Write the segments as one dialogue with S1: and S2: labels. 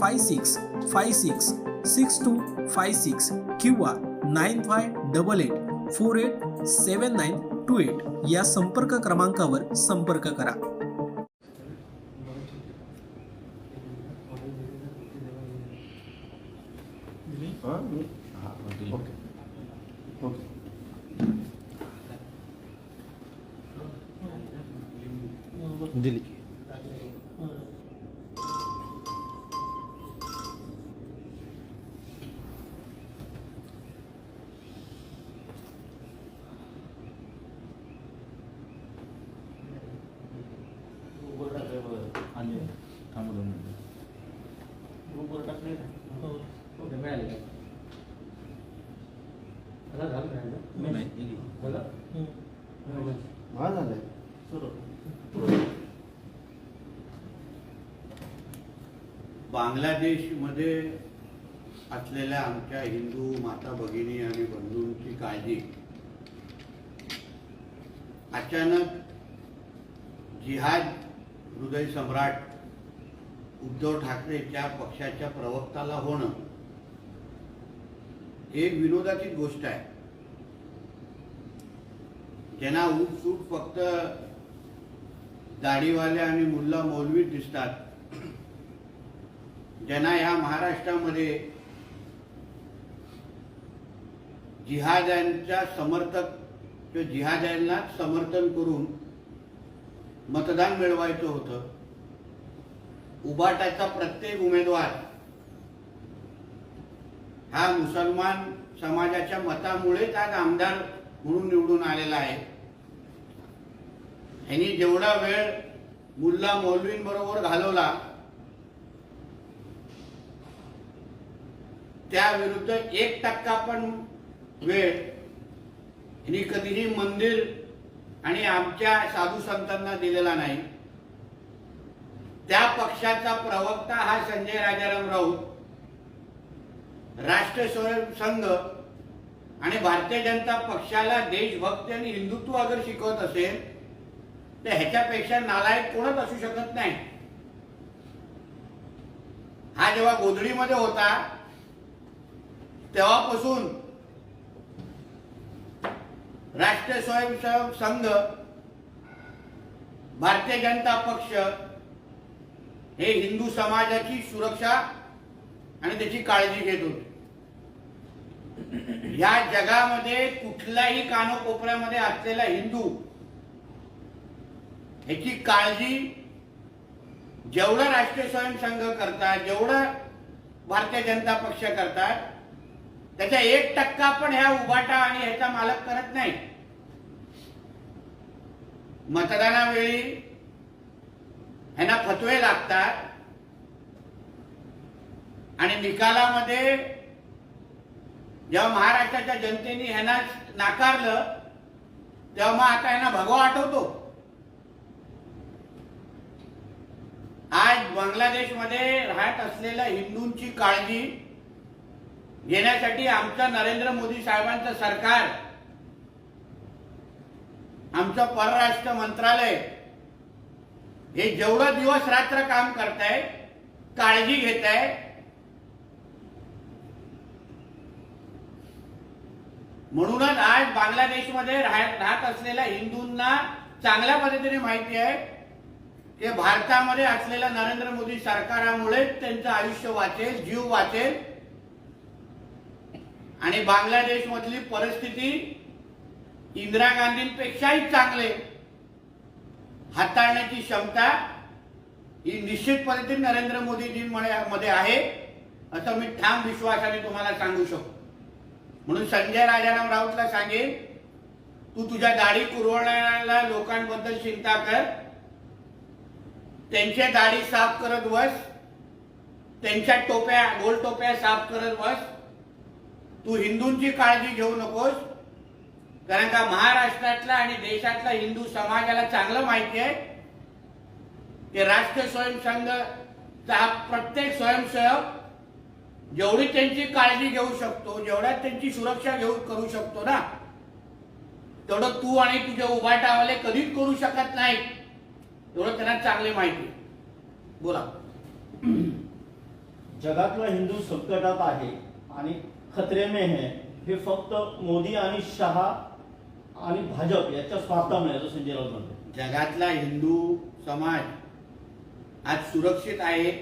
S1: five six five six six two five six किंवा nine five double eight four eight seven nine two eight या संपर्क क्रमांकावर संपर्क करा.
S2: दिली.
S3: बांगलादेशमध्ये असलेल्या आमच्या हिंदू माता भगिनी आणि बंधूंची काळजी अचानक जिहाद हृदय सम्राट उद्धव ठाकरेच्या पक्षाच्या प्रवक्ताला होणं हे विनोदाची गोष्ट आहे. ज्यांना सूट फक्त दाढीवाले आणि मुल्ला मौलवीत दिसतात ज्यांना ह्या महाराष्ट्रामध्ये जिहाद्यांच्या समर्थक किंवा जिहाद्यांना समर्थन करून मतदान मिळवायचं होतं उबाटाचा प्रत्येक उमेदवार हा मुसलमान समाजाच्या मतामुळेच आज आमदार म्हणून निवडून आलेला आहे. ह्यांनी जेवढा वेळ मुल्ला मौलवींबरोबर घालवला त्या विरुद्ध एक टक्का पण वेळ ह्यांनी कधीही मंदिर आणि आमच्या साधू संतांना दिलेला नाही. त्या पक्षाचा प्रवक्ता हा संजय राजाराम राऊत राष्ट्र संघ आणि भारतीय जनता पक्षाला देशभक्ती आणि हिंदुत्व अगर शिकवत असेल तर ह्याच्यापेक्षा नालायक कोणच असू शकत नाही. हा जेव्हा गोधडीमध्ये होता तेव्हापासून राष्ट्रीय स्वयंसेवक संघ भारतीय जनता पक्ष हे हिंदू समाजाची सुरक्षा आणि त्याची काळजी घेत होते. या जगामध्ये कुठल्याही कानोकोपऱ्यामध्ये असलेला हिंदू ह्याची काळजी जेवढं राष्ट्रीय स्वयंसंघ करतात जेवढं भारतीय जनता पक्ष करतात त्याचा एक टक्का पण ह्या उभाटा आणि ह्याचा मालक करत नाही. मतदानावेळी ह्यांना फतवे लागतात आणि निकालामध्ये जेव्हा महाराष्ट्राच्या जनतेने ह्यांना नाकारलं तेव्हा मग आता ह्यांना भगवा आठवतो. आज बांगलादेशमध्ये राहत असलेल्या हिंदूंची काळजी घेण्यासाठी आमचं नरेंद्र मोदी साहेबांचं सरकार आमचं परराष्ट्र मंत्रालय हे जेवढं दिवस रात्र काम करत आहे काळजी घेत आहे म्हणूनच आज बांगलादेशमध्ये राहत असलेल्या हिंदूंना चांगल्या पद्धतीने माहिती आहे की भारतामध्ये असलेल्या नरेंद्र मोदी सरकारामुळेच त्यांचं आयुष्य वाचेल जीव वाचेल. आणि बांगलादेश मधली परिस्थिती इंदिरा गांधींपेक्षाही चांगले. हाताळण्याची क्षमता ही निश्चित पद्धतीने नरेंद्र मोदीजींमध्ये आहे असं मी ठाम विश्वासाने तुम्हाला सांगू शकतो. म्हणून संजय राजाराम राऊतला सांगेन तू तुझ्या दाढी कुरवणाऱ्या लोकांबद्दल चिंता कर. त्यांच्या दाढी साफ करत बस. त्यांच्या टोप्या गोल टोप्या साफ करत बस. तू हिंदूंची काळजी घेऊ नकोस. कारण का महाराष्ट्रातला आणि देशातला हिंदू समाजाला चांगलं माहिती आहे. की राष्ट्रीय स्वयंसंघ हा प्रत्येक स्वयंसेवक जेवढी त्यांची काळजी घेऊ शकतो जेवढ्या त्यांची सुरक्षा घेऊ करू शकतो ना. तेवढं तू आणि तुझे उभाटावाले कधीच करू शकत नाही. एवढं त्यांना चांगले माहिती बोला.
S4: जगातला हिंदू संकटात आहे आणि खतरे में है। हे फक्त मोदी आणि शहा आणि भाजप याच्या स्वार्थामुळे असं संजय राऊत म्हणतो
S3: जगातला हिंदू समाज आज सुरक्षित आहे.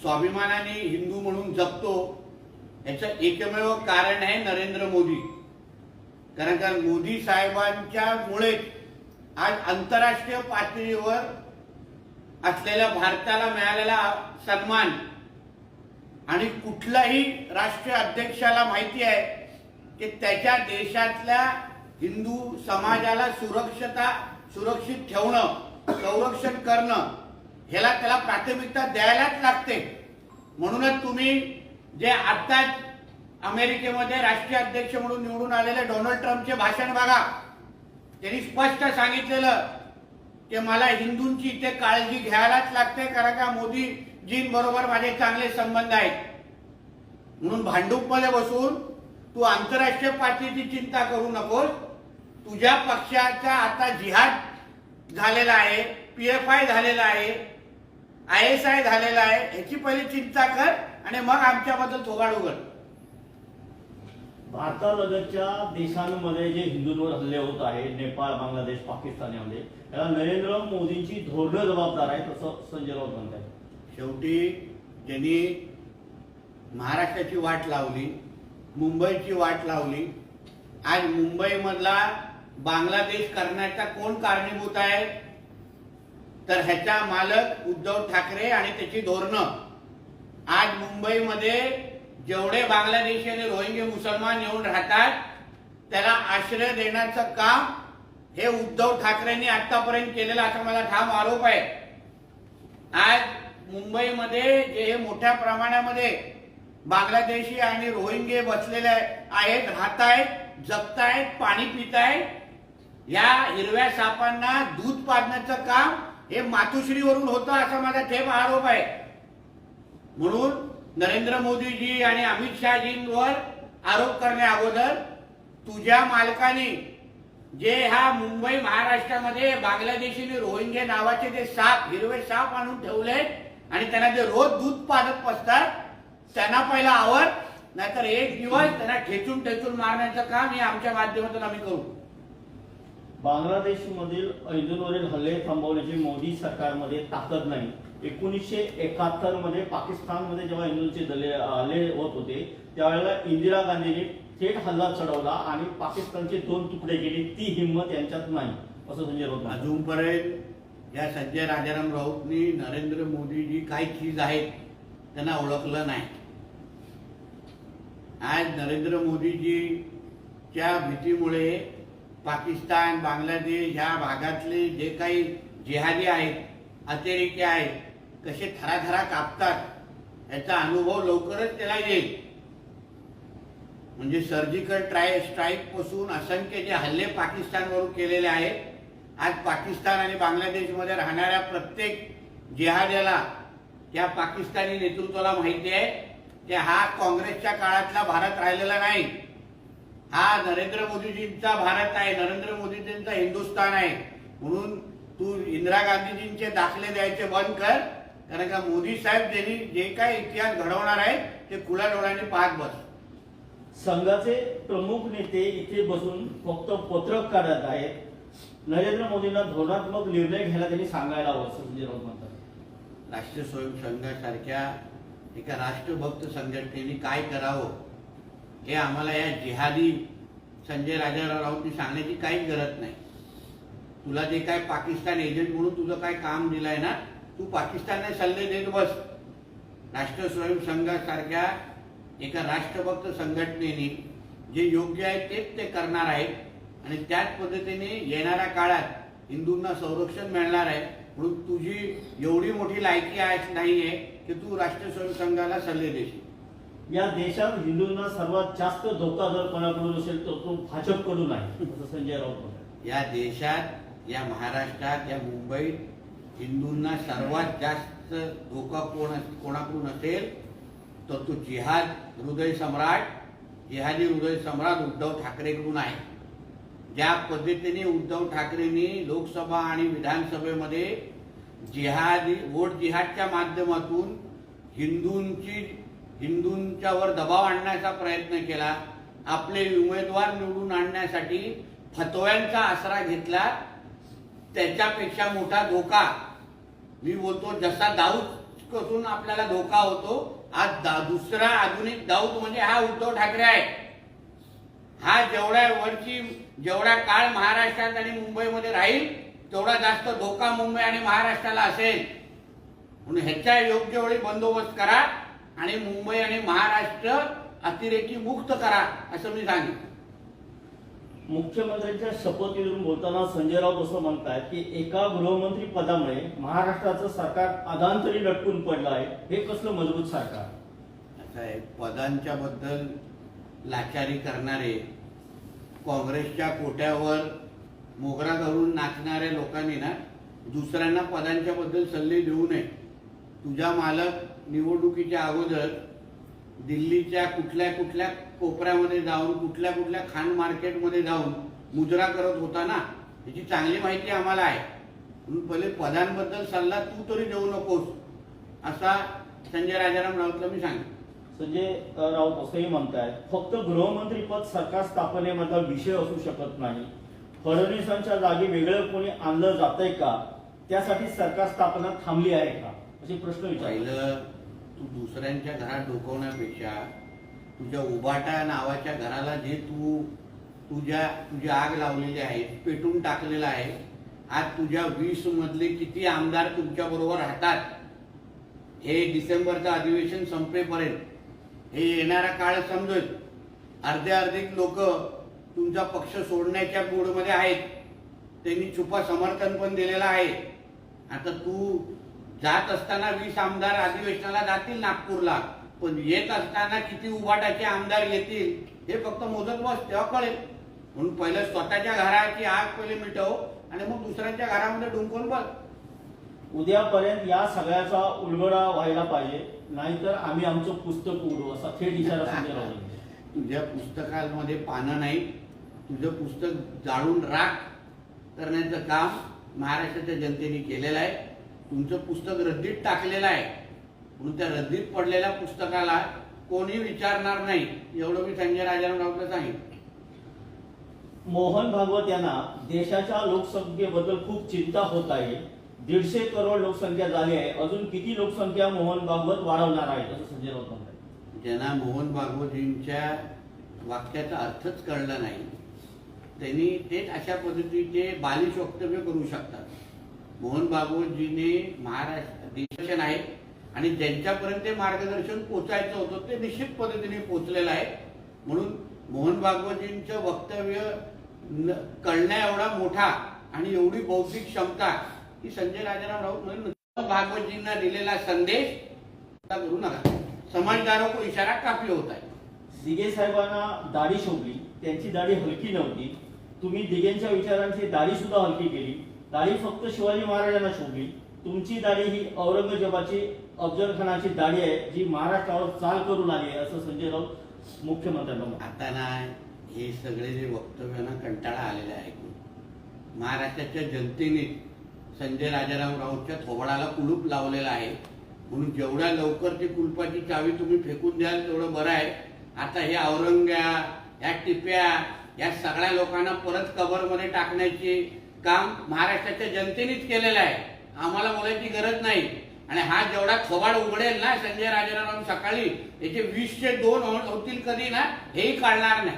S3: स्वाभिमानाने हिंदू म्हणून जगतो. याचं एकमेव कारण आहे नरेंद्र मोदी. कारण का मोदी साहेबांच्या मुळे आज आंतरराष्ट्रीय पातळीवर असलेल्या भारताला मिळालेला सन्मान आणि कुठलाही राष्ट्रीय अध्यक्षाला माहिती आहे की त्याच्या देशातल्या हिंदू समाजाला सुरक्षता सुरक्षित ठेवणं संरक्षण करणं ह्याला त्याला प्राथमिकता द्यायलाच लागते. म्हणूनच तुम्ही जे आत्ताच अमेरिकेमध्ये राष्ट्रीय अध्यक्ष म्हणून निवडून आलेले डोनाल्ड ट्रम्पचे भाषण बघा. त्यांनी स्पष्ट सांगितलेलं की मला हिंदूंची इथे काळजी घ्यायलाच लागते कारण का मोदी जीनबरोबर माझे चांगले संबंध आहेत. म्हणून भांडूपमध्ये बसून तू आंतरराष्ट्रीय पातळीची चिंता करू नकोस. तुझ्या पक्षाचा आता जिहाद झालेला आहे पी एफ आय झालेला आहे आय एस आय झालेला आहे ह्याची पहिली चिंता कर आणि मग आमच्याबद्दल थोगाड उघड.
S4: भारतालगतच्या देशांमध्ये जे हिंदूंवर हल्ले होत आहे नेपाळ बांगलादेश पाकिस्तान यामध्ये याला नरेंद्र मोदींची धोरणं जबाबदार आहेत असं संजय राऊत म्हणतात
S3: शेवटी ज्यांनी महाराष्ट्राची वाट लावली मुंबईची वाट लावली आज मुंबईमधला बांगलादेश करण्याचा कोण कारणीभूत आहे? तर ह्याचा मालक उद्धव ठाकरे आणि त्याची धोरणं. आज मुंबईमध्ये जेवढे बांगलादेशी आणि रोहिंगे मुसलमान येऊन राहतात त्याला आश्रय देण्याचं काम हे उद्धव ठाकरेंनी आतापर्यंत केलेलं असा मला ठाम आरोप आहे. आज मुंबईमध्ये जे हे मोठ्या प्रमाणामध्ये बांगलादेशी आणि रोहिंगे बसलेले आहेत राहत आहेत जगतायत पाणी पितायत या हिरव्या सापांना दूध पाजण्याचं काम हे मातुश्रीवरून होतं असा माझा थेट आरोप आहे. म्हणून नरेंद्र मोदीजी आणि अमित शहाजींवर आरोप करण्या अगोदर तुझ्या मालकाने जे हा मुंबई महाराष्ट्रामध्ये बांगलादेशी रोहिंगे नावाचे जे साप हिरवे साप आणून ठेवले आणि त्यांना जे रोज दूध पाजत बसतात त्यांना पहिला आवर नाहीतर एक दिवस त्यांना ठेचून ठेचून मारण्याचं काम हे आमच्या माध्यमातून आम्ही करू.
S4: बांगलादेशमधील हिंदूंवरील हल्ले थांबवण्याची मोदी सरकारमध्ये ताकद नाही. एकोणीसशे एकाहत्तरमध्ये पाकिस्तानमध्ये जेव्हा हिंदूंचे दले हल्ले होत होते त्यावेळेला इंदिरा गांधींनी थेट हल्ला चढवला आणि पाकिस्तानचे दोन तुकडे केले. ती हिंमत यांच्यात नाही असं संजय राऊत.
S3: अजूनपर्यंत या संजय राजाराम राऊतनी नरेंद्र मोदी जी काय चीज आहेत त्यांना ओळखलं नाही. आज नरेंद्र मोदीजीच्या भीतीमुळे पाकिस्तान बांगलादेश ह्या भागातले जे काही जिहादी आहेत अतिरेकी आहेत कसे थराथरा कापतात याचा अनुभव लवकरच त्याला येईल. म्हणजे सर्जिकल ट्राय स्ट्राईकपासून असंख्य जे हल्ले पाकिस्तानवरून केलेले आहेत आज पाकिस्तान आणि बांगलादेशमध्ये राहणाऱ्या प्रत्येक जिहाद्याला त्या पाकिस्तानी नेतृत्वाला माहिती आहे की हा काँग्रेसच्या काळातला भारत राहिलेला नाही. हा नरेंद्र मोदीजींचा भारत आहे नरेंद्र मोदीजींचा हिंदुस्थान आहे. म्हणून तू इंदिरा गांधीजींचे दाखले द्यायचे बंद कर कारण का मोदी साहेब ज्यांनी जे काय इतिहास घडवणार आहे ते खुल्या डोळ्यांनी पाहत बस.
S4: संघाचे प्रमुख नेते इथे बसून फक्त पत्रक काढत आहेत. नरेंद्र मोदींना धोरणात्मक निर्णय घ्यायला त्यांनी सांगायला हवं असं संजय राऊत म्हणतात.
S3: राष्ट्रीय स्वयंसंघासारख्या एका राष्ट्रभक्त संघटनेने काय करावं हे आम्हाला या जिहादी संजय राजाराव राऊतनी सांगण्याची काहीच गरज नाही. तुला जे काय पाकिस्तान एजंट म्हणून तुझं काय काम दिलंय ना तू पाकिस्तानला सल्ले देत बस. राष्ट्र स्वयंसंघासारख्या एका राष्ट्रभक्त संघटनेने जे योग्य आहे तेच ते करणार आहेत. आणि त्याच पद्धतीने येणाऱ्या काळात हिंदूंना संरक्षण मिळणार आहे. म्हणून तुझी एवढी मोठी लायकी आहे नाहीये की तू राष्ट्र स्वयंसंघाला सल्ले देशील.
S4: या देशात हिंदूंना सर्वात जास्त धोका जर कोणाकडून असेल तर तो भाजपकडून आहे असं संजय राऊत
S3: या देशात या महाराष्ट्रात या मुंबईत हिंदूंना सर्वात जास्त धोका कोण कोणाकडून असेल तर तो जिहाद हृदय सम्राट जिहादी हृदय सम्राट उद्धव ठाकरेकडून आहे. ज्या पद्धतीने उद्धव ठाकरेंनी लोकसभा आणि विधानसभेमध्ये जिहादी वोट जिहादच्या माध्यमातून हिंदूंची हिंदूंच्यावर दबाव आणण्याचा प्रयत्न केला आपले उमेदवार निवडून आणण्यासाठी फतव्यांचा आसरा घेतला त्याच्यापेक्षा मोठा धोका. मी बोलतो जसा दाऊद कसून आपल्याला धोका होतो आज दा- दुसरा आधुनिक दाऊद म्हणजे हा उद्धव ठाकरे आहे हा जेवढ्या वरची जेवढा काळ महाराष्ट्रात आणि मुंबईमध्ये राहील तेवढा जास्त धोका मुंबई आणि महाराष्ट्राला असेल. म्हणून ह्याच्या योग्य वेळी बंदोबस्त करा आणि मुंबई आणि महाराष्ट्र अतिरेकी मुक्त करा असं मी सांगेन.
S4: मुख्यमंत्र्यांच्या शपथविधीवरून बोलताना संजय राऊत असं म्हणतात की एका गृहमंत्री पदामुळे महाराष्ट्राचं सरकार अधांतरी लटकून पडलं आहे हे कसलं मजबूत सरकार?
S3: असं आहे पदांच्या बद्दल लाचारी करणारे काँग्रेसच्या कोट्यावर मोगरा धरून नाचणाऱ्या लोकांनी ना दुसऱ्यांना पदांच्या बद्दल सल्ले देऊ नये. तुझा मालक निवडणुकीच्या अगोदर दिल्लीच्या कुठल्या कुठल्या कोपऱ्यामध्ये जाऊन कुठल्या कुठल्या खाण मार्केटमध्ये जाऊन मुजरा करत होता ना? याची चांगली माहिती आम्हाला आहे. म्हणून पहिले पदांबद्दल सल्ला तू तरी देऊ नकोस असा संजय राजाराम राऊतला मी सांगितलं
S4: संजय राऊत असंही म्हणतायत फक्त गृहमंत्री पद सरकार स्थापनेमधला विषय असू शकत नाही. फडणवीसांच्या जागी वेगळं कोणी आणलं जातंय का? त्यासाठी सरकार स्थापना थांबली आहे का? असे प्रश्न विचारले
S3: तू दुसऱ्यांच्या घरात डोकवण्यापेक्षा तुझ्या उबाटा नावाच्या घराला जे तू तुझ्या तुझी आग लावलेली आहे पेटून टाकलेलं आहे आज तुझ्या वीस मधले किती आमदार तुमच्या बरोबर राहतात हे डिसेंबरचं अधिवेशन संपेपर्यंत. हे येणारा काळ समजेल. अर्धे अर्धे लोक तुमचा पक्ष सोडण्याच्या मूडमध्ये आहेत. त्यांनी छुपा समर्थन पण दिलेलं आहे. आता तू जात असताना वीस आमदार अधिवेशनाला जातील नागपूरला पण येत असताना किती उभाटाचे आमदार येतील हे फक्त मोजत बस तेव्हा कळेल. म्हणून पहिलं स्वतःच्या घराची आग पहिले मिटव आणि मग दुसऱ्यांच्या घरामध्ये डुंकून बस.
S4: उद्यापर्यंत या सगळ्याचा उलगडा व्हायला पाहिजे नाहीतर आम्ही आमचं पुस्तक उडू असा थेट इशारा.
S3: तुझ्या पुस्तकांमध्ये पानं नाही तुझं पुस्तक जाळून राख करण्याचं काम महाराष्ट्राच्या जनतेने केलेलं आहे. तुमचं पुस्तक रद्दीत टाकलेलं आहे. म्हणून त्या रद्दीत पडलेल्या पुस्तकाला कोणी विचारणार नाही एवढं मी संजय राजाराम राऊतला सांगितलं.
S4: मोहन भागवत यांना देशाच्या लोकसंख्येबद्दल खूप चिंता होत आहे. दीडशे करोड लोकसंख्या झाली आहे. अजून किती लोकसंख्या मोहन भागवत वाढवणार आहे असं संजय राऊत म्हणतात.
S3: ज्यांना मोहन भागवतींच्या वाक्याचा अर्थच कळला नाही त्यांनी तेच अशा पद्धतीचे बालिश वक्तव्य करू शकतात. मोहन भागवतजीने महाराष्ट्र दिग्दर्शन आहे आणि ज्यांच्यापर्यंत ते मार्गदर्शन पोचायचं होतं ते निश्चित पद्धतीने पोचलेलं आहे. म्हणून मोहन भागवतजींचं वक्तव्य कळण्या एवढा मोठा आणि एवढी बौद्धिक क्षमता ही संजय राजाराम राऊत म्हणून भागवतजींना दिलेला संदेश करू नका. समझदारों को इशारा काफी होता है
S4: दिगे साहेबांना दाढी शोभली. त्यांची दाढी हलकी नव्हती. तुम्ही दिगेंच्या विचारांची दाढी सुद्धा हलकी केली. दाढी फक्त शिवाजी महाराजांना शोभली. तुमची दाढी ही औरंगजेबाची अफजल खानाची दाढी आहे जी महाराष्ट्रावर चाल करून आली आहे असं संजय राऊत मुख्यमंत्र्यांना.
S3: आता ना हे सगळे जे वक्तव्य ना कंटाळा आलेला आहे. महाराष्ट्राच्या जनतेने संजय राजाराम राऊतच्या थोबाडाला कुलूप लावलेला आहे. म्हणून जेवढ्या लवकर ती कुलपाची चावी तुम्ही फेकून द्याल तेवढं बरं आहे. आता हे औरंग्या या टिप्या या सगळ्या लोकांना परत कबरमध्ये टाकण्याचे काम महाराष्ट्राच्या जनतेनेच केलेलं आहे. आम्हाला बोलायची गरज नाही. आणि हा जेवढा खबाड उघडेल ना संजय राजाराम सकाळी याचे वीसचे दोन होतील कधी ना हेही कळणार नाही.